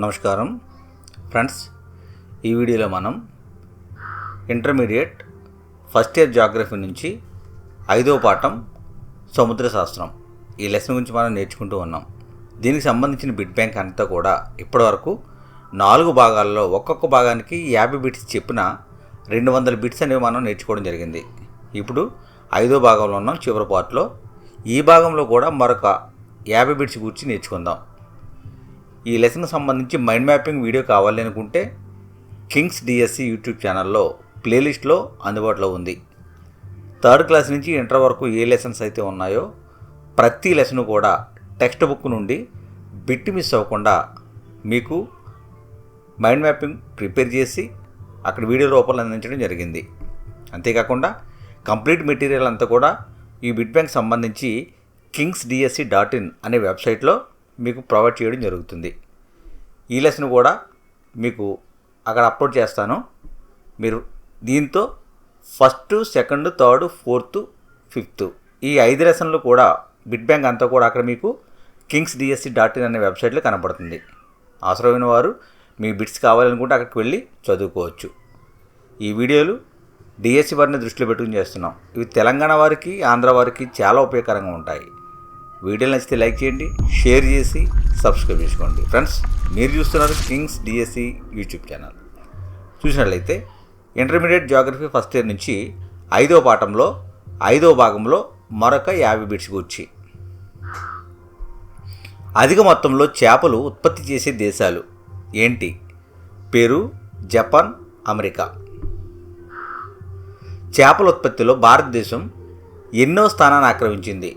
నమస్కారం. ఫ్రెండ్స్ ఈ వీడియోలో మనం ఇంటర్మీడియట్ ఫస్ట్ ఇయర్ జాగ్రఫీ నుంచి ఐదో పాఠం సముద్ర శాస్త్రం ఈ లెసన్ గురించి మనం నేర్చుకుంటూ ఉన్నాం. దీనికి సంబంధించిన బిట్ బ్యాంక్ అంతా కూడా ఇప్పటివరకు నాలుగు భాగాల్లో ఒక్కొక్క భాగానికి యాభై బిట్స్ చెప్పిన రెండు వందల బిట్స్ అనేవి మనం నేర్చుకోవడం జరిగింది. ఇప్పుడు ఐదో భాగంలో ఉన్నాం చివరి పార్ట్లో. ఈ భాగంలో కూడా మరొక యాభై బిట్స్ గురించి నేర్చుకుందాం. ఈ లెసన్కి సంబంధించి మైండ్ మ్యాపింగ్ వీడియో కావాలి అనుకుంటే కింగ్స్ డిఎస్సి యూట్యూబ్ ఛానల్లో ప్లేలిస్ట్లో అందుబాటులో ఉంది. థర్డ్ క్లాస్ నుంచి ఇంటర్ వరకు ఏ లెసన్స్ అయితే ఉన్నాయో ప్రతి లెసన్ కూడా టెక్స్ట్ బుక్ నుండి బిట్ మిస్ అవ్వకుండా మీకు మైండ్ మ్యాపింగ్ ప్రిపేర్ చేసి అక్కడ వీడియో రూపంలో అందించడం జరిగింది. అంతేకాకుండా కంప్లీట్ మెటీరియల్ అంతా కూడా ఈ బిట్ బ్యాంక్ సంబంధించి కింగ్స్ డిఎస్సి డాట్ ఇన్ అనే వెబ్సైట్లో మీకు ప్రొవైడ్ చేయడం జరుగుతుంది. ఈ లెసన్ కూడా మీకు అక్కడ అప్లోడ్ చేస్తాను. మీరు దీంతో first second third fourth fifth ఈ ఐదు లెసన్లు కూడా బిట్ బ్యాంక్ అంతా కూడా అక్కడ మీకు కింగ్స్ డిఎస్సి డాట్ ఇన్ అనే వెబ్సైట్లో కనపడుతుంది అవసరమైన వారు మీ బిట్స్ కావాలనుకుంటే అక్కడికి వెళ్ళి చదువుకోవచ్చు. ఈ వీడియోలు డిఎస్సి వారిని దృష్టిలో పెట్టుకుని చేస్తున్నాం. ఇవి తెలంగాణ వారికి ఆంధ్ర వారికి చాలా ఉపయోగకరంగా ఉంటాయి. వీడియో నచ్చితే లైక్ చేయండి షేర్ చేసి సబ్స్క్రైబ్ చేసుకోండి. ఫ్రెండ్స్ మీరు చూస్తున్నారు కింగ్స్ డిఎస్సి యూట్యూబ్ ఛానల్. చూసినట్లయితే ఇంటర్మీడియట్ జాగ్రఫీ ఫస్ట్ ఇయర్ నుంచి ఐదో పాఠంలో ఐదో భాగంలో మరొక యాభై బిట్స్ గురించి అధిక మొత్తంలో చేపలు ఉత్పత్తి చేసే దేశాలు ఏంటి? Peru Japan America. చేపల ఉత్పత్తిలో భారతదేశం ఎన్నో స్థానాన్ని ఆక్రమించింది.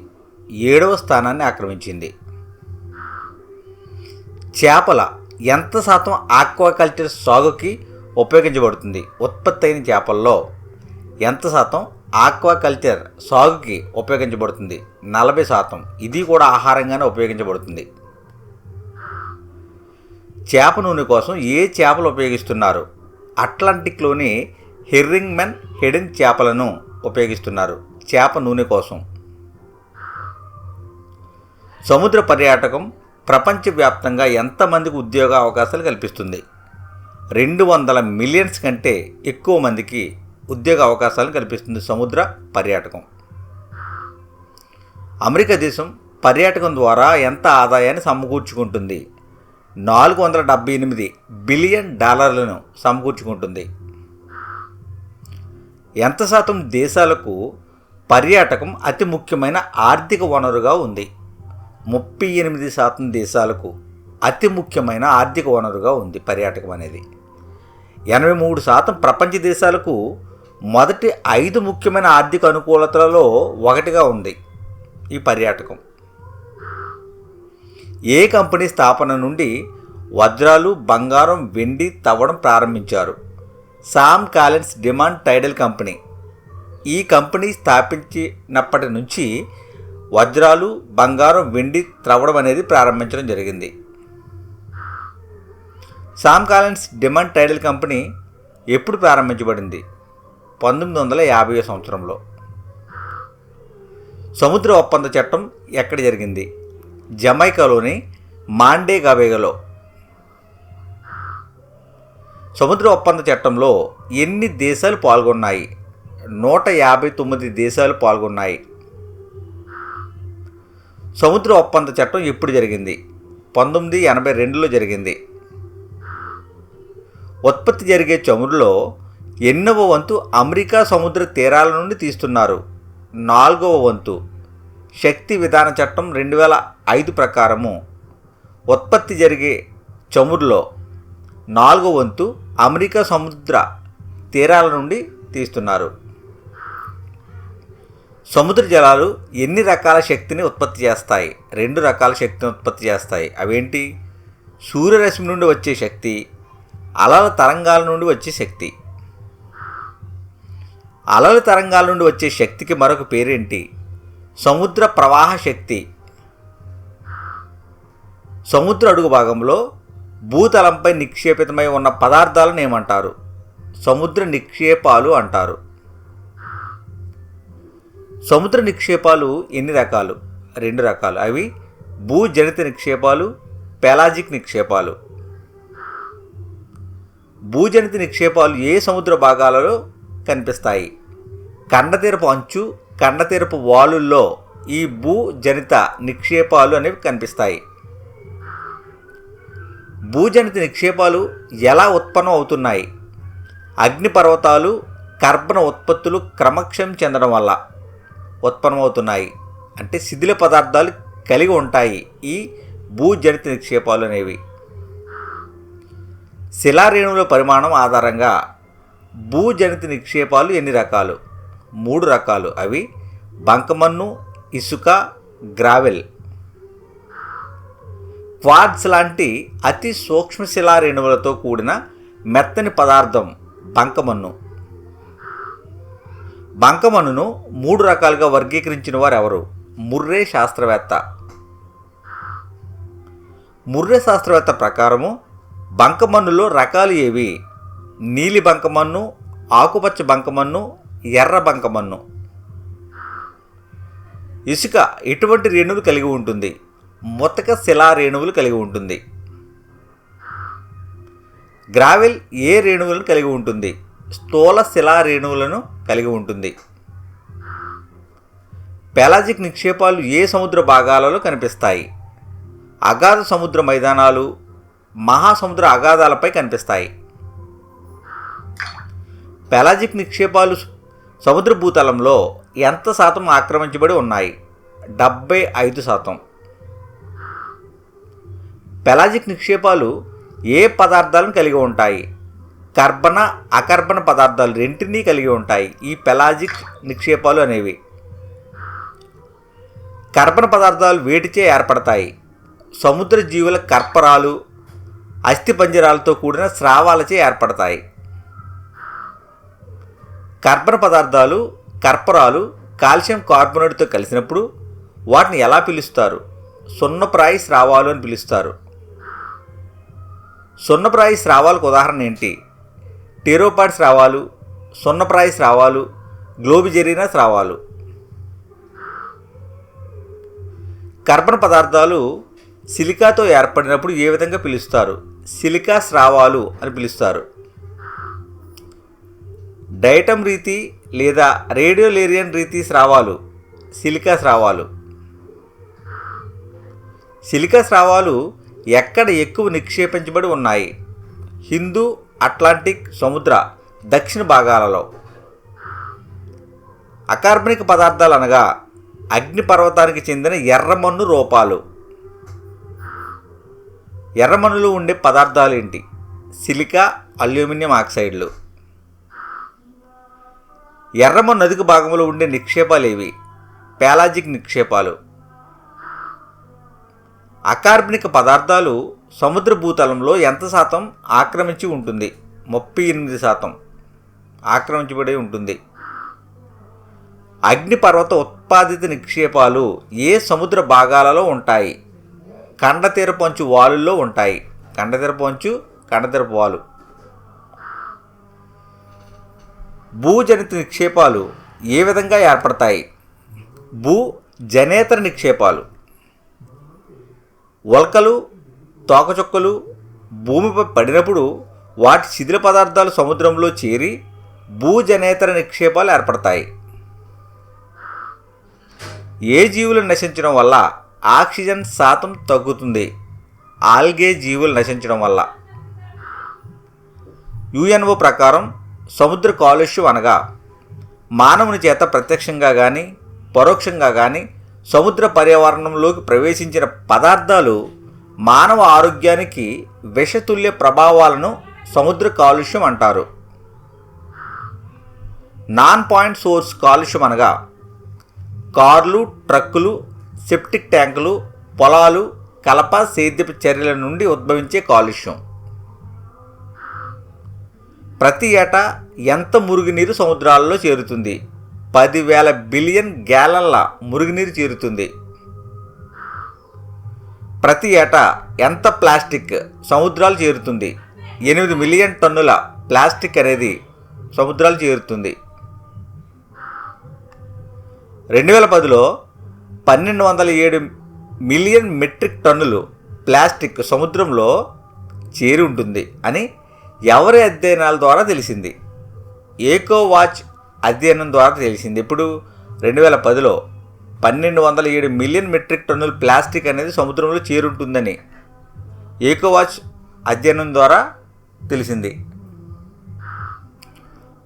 ఏడవ స్థానాన్ని ఆక్రమించింది. చేపల ఎంత శాతం ఆక్వాకల్చర్ సాగుకి ఉపయోగించబడుతుంది? ఉత్పత్తి అయిన చేపల్లో ఎంత శాతం ఆక్వాకల్చర్ సాగుకి ఉపయోగించబడుతుంది? నలభై శాతం. ఇది కూడా ఆహారంగానే ఉపయోగించబడుతుంది. చేప నూనె కోసం ఏ చేపలు ఉపయోగిస్తున్నారు? అట్లాంటిక్లోని హెర్రింగ్మెన్ హెడెన్ చేపలను ఉపయోగిస్తున్నారు. చేప నూనె కోసం. సముద్ర పర్యాటకం ప్రపంచవ్యాప్తంగా ఎంతమందికి ఉద్యోగ అవకాశాలు కల్పిస్తుంది? రెండు వందల మిలియన్స్ కంటే ఎక్కువ మందికి ఉద్యోగ అవకాశాలను కల్పిస్తుంది సముద్ర పర్యాటకం. అమెరికా దేశం పర్యాటకం ద్వారా ఎంత ఆదాయాన్ని సమకూర్చుకుంటుంది? నాలుగు వందల డెబ్బై ఎనిమిది బిలియన్ డాలర్లను సమకూర్చుకుంటుంది. ఎంత శాతం దేశాలకు పర్యాటకం అతి ముఖ్యమైన ఆర్థిక వనరుగా ఉంది? ముప్పై ఎనిమిది శాతం దేశాలకు అతి ముఖ్యమైన ఆర్థిక వనరుగా ఉంది పర్యాటకం అనేది. ఎనభై మూడు శాతం ప్రపంచ దేశాలకు మొదటి ఐదు ముఖ్యమైన ఆర్థిక అనుకూలతలలో ఒకటిగా ఉంది ఈ పర్యాటకం. ఏ కంపెనీ స్థాపన నుండి వజ్రాలు బంగారం వెండి తవ్వడం ప్రారంభించారు. సామ్ కాలెన్స్ డిమాండ్ టైడల్ కంపెనీ. ఈ కంపెనీ స్థాపించినప్పటి నుంచి వజ్రాలు బంగారం వెండి త్రవ్వడం అనేది ప్రారంభించడం జరిగింది. సామ్ కాలెన్స్ డిమాండ్ టైడల్ కంపెనీ ఎప్పుడు ప్రారంభించబడింది? పంతొమ్మిది వందల యాభై సంవత్సరంలో. సముద్ర ఒప్పంద చట్టం ఎక్కడ జరిగింది? జమైకాలోని మాండే గవేగలో సముద్ర ఒప్పంద చట్టంలో ఎన్ని దేశాలు పాల్గొన్నాయి? నూట యాభై తొమ్మిది దేశాలు పాల్గొన్నాయి. సముద్ర ఒప్పంద చట్టం ఎప్పుడు జరిగింది? పంతొమ్మిది ఎనభై రెండులో జరిగింది. ఉత్పత్తి జరిగే చమురులో ఎన్నవ వంతు అమెరికా సముద్ర తీరాల నుండి తీస్తున్నారు. నాలుగవ వంతు శక్తి విధాన చట్టం రెండు వేల ఐదు ప్రకారము. ఉత్పత్తి జరిగే చమురులో నాలుగో వంతు అమెరికా సముద్ర తీరాల నుండి తీస్తున్నారు. సముద్ర జలాలు ఎన్ని రకాల శక్తిని ఉత్పత్తి చేస్తాయి? రెండు రకాల శక్తిని ఉత్పత్తి చేస్తాయి. అవేంటి? సూర్యరశ్మి నుండి వచ్చే శక్తి అలల తరంగాల నుండి వచ్చే శక్తి. అలల తరంగాల నుండి వచ్చే శక్తికి మరొక పేరేంటి? సముద్ర ప్రవాహ శక్తి. సముద్ర అడుగు భాగంలో భూతలంపై నిక్షేపితమై ఉన్న పదార్థాలను ఏమంటారు? సముద్ర నిక్షేపాలు అంటారు. సముద్ర నిక్షేపాలు ఎన్ని రకాలు? రెండు రకాలు. అవి భూజనిత నిక్షేపాలు పెలాజిక్ నిక్షేపాలు. భూజనిత నిక్షేపాలు ఏ సముద్ర భాగాలలో కనిపిస్తాయి? కండతీరపు అంచు కండతీరపు వాలుల్లో ఈ భూజనిత నిక్షేపాలు అనేవి కనిపిస్తాయి. భూజనిత నిక్షేపాలు ఎలా ఉత్పన్నం అవుతున్నాయి? అగ్నిపర్వతాలు కర్బన ఉత్పత్తులు క్రమక్షం చెందడం వల్ల. ఉత్పన్నమవుతున్నాయి. అంటే శిథిల పదార్థాలు కలిగి ఉంటాయి. ఈ భూజనిత నిక్షేపాలు అనేవి. శిలారేణువుల పరిమాణం ఆధారంగా భూజనిత నిక్షేపాలు ఎన్ని రకాలు? మూడు రకాలు. అవి బంకమన్ను ఇసుక గ్రావెల్. క్వార్ట్స్ లాంటి అతి సూక్ష్మ శిలారేణువులతో కూడిన మెత్తని పదార్థం బంకమన్ను. బంకమనును మూడు రకాలుగా వర్గీకరించిన వారు ఎవరు ముర్రే శాస్త్రవేత్త. ముర్రే శాస్త్రవేత్త ప్రకారము బంకమన్నులో రకాలు ఏవి? నీలి బంకమన్ను ఆకుపచ్చ బంకమన్ను ఎర్ర బంకమన్ను. ఇసుక ఎటువంటి రేణువులు కలిగి ఉంటుంది? ముతక శిలా రేణువులు కలిగి ఉంటుంది. గ్రావెల్ ఏ రేణువులను కలిగి ఉంటుంది? స్థూల శిలా రేణువులను కలిగి ఉంటుంది. పెలాజిక్ నిక్షేపాలు ఏ సముద్ర భాగాలలో కనిపిస్తాయి? అగాధ సముద్ర మైదానాలు మహాసముద్ర అగాధాలపై కనిపిస్తాయి. పెలాజిక్ నిక్షేపాలు సముద్ర భూతలంలో ఎంత శాతం ఆక్రమించబడి ఉన్నాయి? డెబ్బై ఐదు శాతం. పెలాజిక్ నిక్షేపాలు ఏ పదార్థాలను కలిగి ఉంటాయి? కర్బన అకర్బన పదార్థాలు రెంటినీ కలిగి ఉంటాయి. ఈ పెలాజిక్ నిక్షేపాలు అనేవి. కర్బన పదార్థాలు వేటిచే ఏర్పడతాయి. సముద్ర జీవుల కర్పరాలు అస్థిపంజరాలతో కూడిన స్రావాలచే ఏర్పడతాయి. కర్బన పదార్థాలు కర్పరాలు కాల్షియం కార్బోనేట్తో కలిసినప్పుడు వాటిని ఎలా పిలుస్తారు? సున్నప్రాయి స్రావాలు అని పిలుస్తారు. సున్నప్రాయి స్రావాలకు ఉదాహరణ ఏంటి? టెరోపాడ్ స్రావాలు సున్నప్రాయ స్రావాలు గ్లోబిజెరీనా స్రావాలు కర్బన పదార్థాలు సిలికాతో ఏర్పడినప్పుడు ఏ విధంగా పిలుస్తారు? సిలికా స్రావాలు అని పిలుస్తారు. డైటమ్ రీతి లేదా రేడియోలేరియన్ రీతి స్రావాలు సిలికా స్రావాలు సిలికా స్రావాలు ఎక్కడ ఎక్కువ నిక్షేపించబడి ఉన్నాయి? హిందూ అట్లాంటిక్ సముద్ర దక్షిణ భాగాలలో అకార్బనిక పదార్థాలు అనగా అగ్నిపర్వతానికి చెందిన ఎర్రమన్ను రూపాలు. ఎర్రమన్నులో ఉండే పదార్థాలు ఏంటి సిలికా అల్యూమినియం ఆక్సైడ్లు. ఎర్రమన్ను నదికి భాగంలో ఉండే నిక్షేపాలు ఏవి పేలాజిక్ నిక్షేపాలు. అకార్బనిక పదార్థాలు సముద్ర భూతలంలో ఎంత శాతం ఆక్రమించి ఉంటుంది? ముప్పై ఎనిమిది శాతం ఆక్రమించబడి ఉంటుంది. అగ్నిపర్వత ఉత్పాదిత నిక్షేపాలు ఏ సముద్ర భాగాలలో ఉంటాయి? కండతీరపంచు వాలుల్లో ఉంటాయి. కండతీరపంచు కండతీరపు వాలు. భూజనిత నిక్షేపాలు ఏ విధంగా ఏర్పడతాయి? భూ జనేతర నిక్షేపాలు. ఉల్కలు తోకచుక్కలు భూమిపై పడినప్పుడు వాటి శిథిల పదార్థాలు సముద్రంలో చేరి భూజనేతర నిక్షేపాలు ఏర్పడతాయి. ఏ జీవులు నశించడం వల్ల ఆక్సిజన్ శాతం తగ్గుతుంది? ఆల్గే జీవులు నశించడం వల్ల. యుఎన్ఓ ప్రకారం సముద్ర కాలుష్యం అనగా మానవుని చేత ప్రత్యక్షంగా కానీ పరోక్షంగా కానీ సముద్ర పర్యావరణంలోకి ప్రవేశించిన పదార్థాలు మానవ ఆరోగ్యానికి విషతుల్య ప్రభావాలను సముద్ర కాలుష్యం అంటారు. నాన్ పాయింట్ సోర్స్ కాలుష్యం అనగా కార్లు ట్రక్కులు సెప్టిక్ ట్యాంకులు పొలాలు కలప సేద్యపు చర్యల నుండి ఉద్భవించే కాలుష్యం. ప్రతి ఏటా ఎంత మురుగునీరు సముద్రాలలో చేరుతుంది? పదివేల బిలియన్ గ్యాలన్ల మురుగునీరు చేరుతుంది. ప్రతి ఏటా ఎంత ప్లాస్టిక్ సముద్రాలు చేరుతుంది? ఎనిమిది మిలియన్ టన్నుల ప్లాస్టిక్ అనేది సముద్రాలు చేరుతుంది. రెండు వేల పదిలో పన్నెండు వందల ఏడు మిలియన్ మెట్రిక్ టన్నులు ప్లాస్టిక్ సముద్రంలో చేరి ఉంటుంది అని ఎవరి అధ్యయనాల ద్వారా తెలిసింది? ఏకో వాచ్ అధ్యయనం ద్వారా తెలిసింది. ఇప్పుడు రెండు వేల పదిలో. పన్నెండు వందల ఏడు మిలియన్ మెట్రిక్ టన్నుల ప్లాస్టిక్ అనేది సముద్రంలో చేరుంటుందని ఏకోవాచ్ అధ్యయనం ద్వారా తెలిసింది.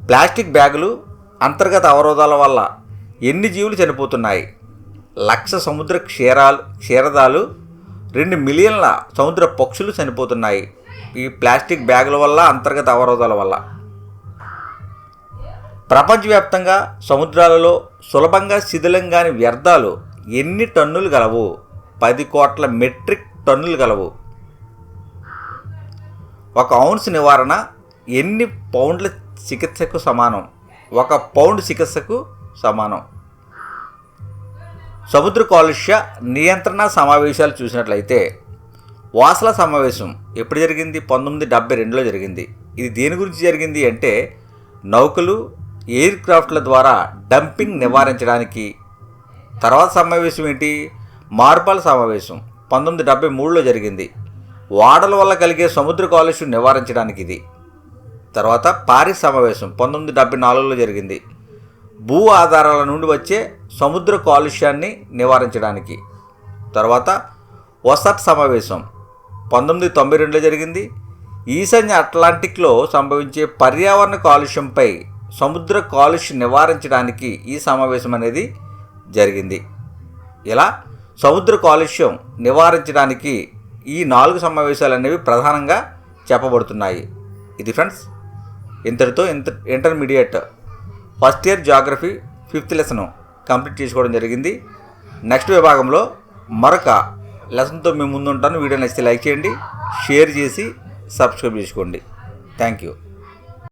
ప్లాస్టిక్ బ్యాగులు అంతర్గత అవరోధాల వల్ల ఎన్ని జీవులు చనిపోతున్నాయి? లక్ష సముద్ర క్షీరాలు క్షీరదాలు రెండు మిలియన్ల సముద్ర పక్షులు చనిపోతున్నాయి ఈ ప్లాస్టిక్ బ్యాగుల వల్ల అంతర్గత అవరోధాల వల్ల. ప్రపంచవ్యాప్తంగా సముద్రాలలో సులభంగా శిథిలం కాని వ్యర్థాలు ఎన్ని టన్నులు గలవు? పది కోట్ల మెట్రిక్ టన్నులు గలవు. ఒక ఔన్స్ నివారణ ఎన్ని పౌండ్ల చికిత్సకు సమానం? ఒక పౌండ్ చికిత్సకు సమానం. సముద్ర కాలుష్య నియంత్రణ సమావేశాలు చూసినట్లయితే వాసల సమావేశం ఎప్పుడు జరిగింది? పంతొమ్మిది డెబ్బై రెండులో జరిగింది. ఇది దేని గురించి జరిగింది అంటే నౌకలు ఎయిర్ క్రాఫ్ట్ల ద్వారా డంపింగ్ నివారించడానికి తర్వాత సమావేశం ఏంటి? మార్బల్ సమావేశం పంతొమ్మిది డెబ్బై మూడులో జరిగింది. వాడల వల్ల కలిగే సముద్ర కాలుష్యం నివారించడానికి ఇది. తర్వాత పారిస్ సమావేశం పంతొమ్మిది డెబ్బై నాలుగులో జరిగింది. భూ ఆధారాల నుండి వచ్చే సముద్ర కాలుష్యాన్ని నివారించడానికి. తర్వాత ఒసట్ సమావేశం పంతొమ్మిది తొంభై రెండులో జరిగింది. ఈశాన్య అట్లాంటిక్లో సంభవించే పర్యావరణ కాలుష్యంపై సముద్ర కాలుష్యం నివారించడానికి ఈ సమావేశం అనేది జరిగింది. ఇలా సముద్ర కాలుష్యం నివారించడానికి ఈ నాలుగు సమావేశాలు అనేవి ప్రధానంగా చెప్పబడుతున్నాయి. ఇది ఫ్రెండ్స్ ఇంతటితో ఇంత intermediate first year geography fifth lesson complete చేసుకోవడం జరిగింది. నెక్స్ట్ విభాగంలో మరొక లెసన్తో మేము ముందుంటాను. వీడియో నచ్చితే లైక్ చేయండి షేర్ చేసి సబ్స్క్రైబ్ చేసుకోండి. Thank you.